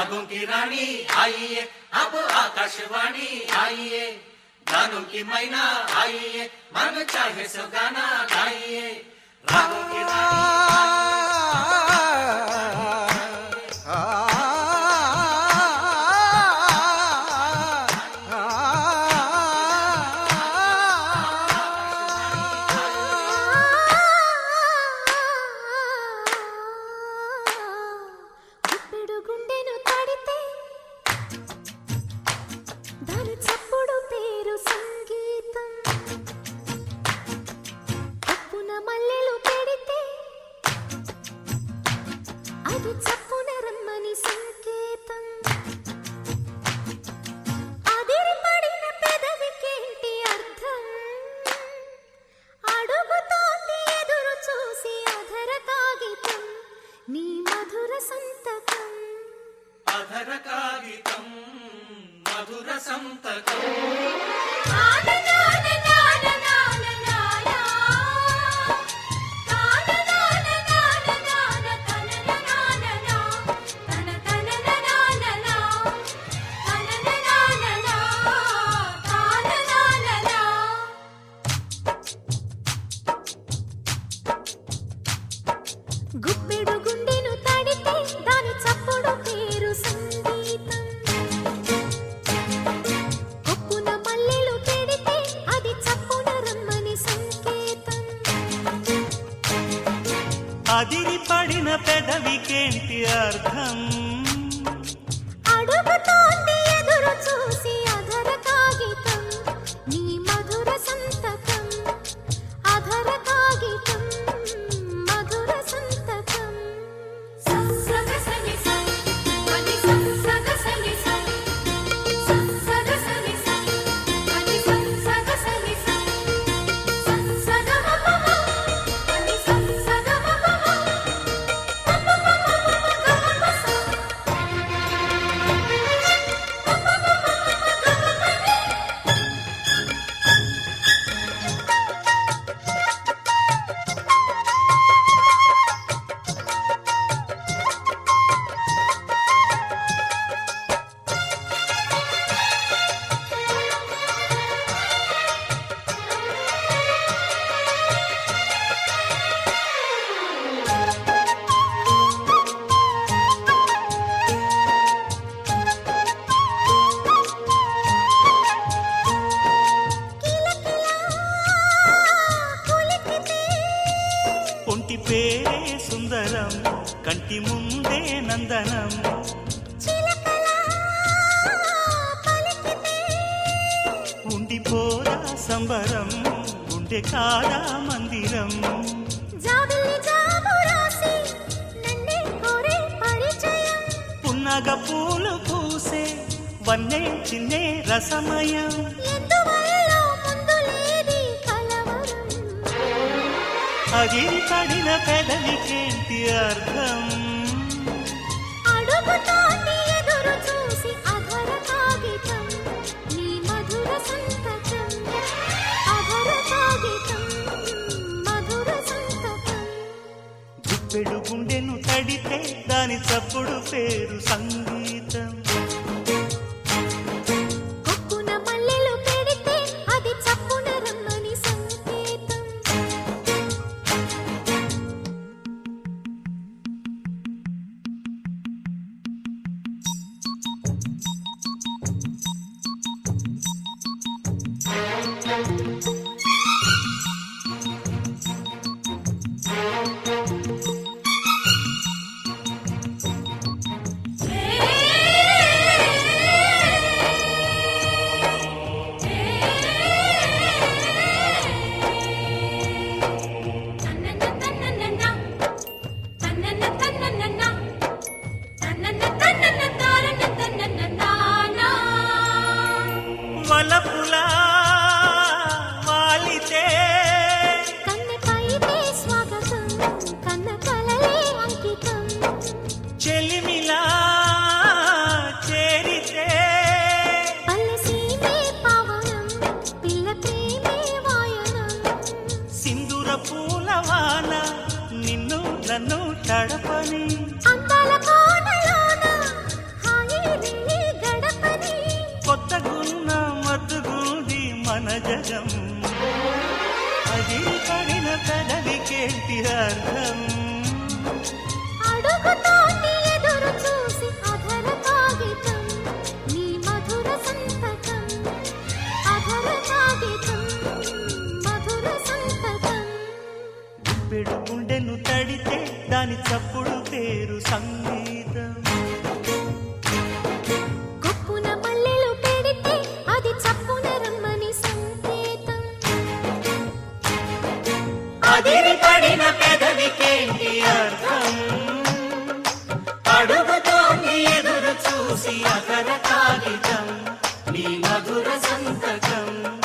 जागों की रानी आइए अब आकाशवाणी आइए गानों की मैना आइए मन चाहे सब गाना गाइए रागों की रानी సంతకం. అదిరి పడిన పెదవికేంటి అర్థం? ఒంటి పేరే సుందరం కంటి ముందే నందనం. ఉండిపోరా సంబరం గుండె కాదా మందిరం. పున్నగ పూలు పూసే వన్నే చిన్నే రసమయం. అగిరి పడిన పెదవికేంటి అర్థం? గుప్పెడు గుండెను తడితే దాని చప్పుడు పేరు సంగీతం. பல గుప్పెడు గుండెను తడితే దాని చప్పుడు పేరు సంగీతం. కొప్పున మల్లెలు పెడితే అది చప్పున రమ్మని సంకేతం. అదిరిపడిన పెదవికేంటి అర్థం? అడుగుతోంది ఎదురు చూసి అతర కాగితం. నీ మధుర సంతకం.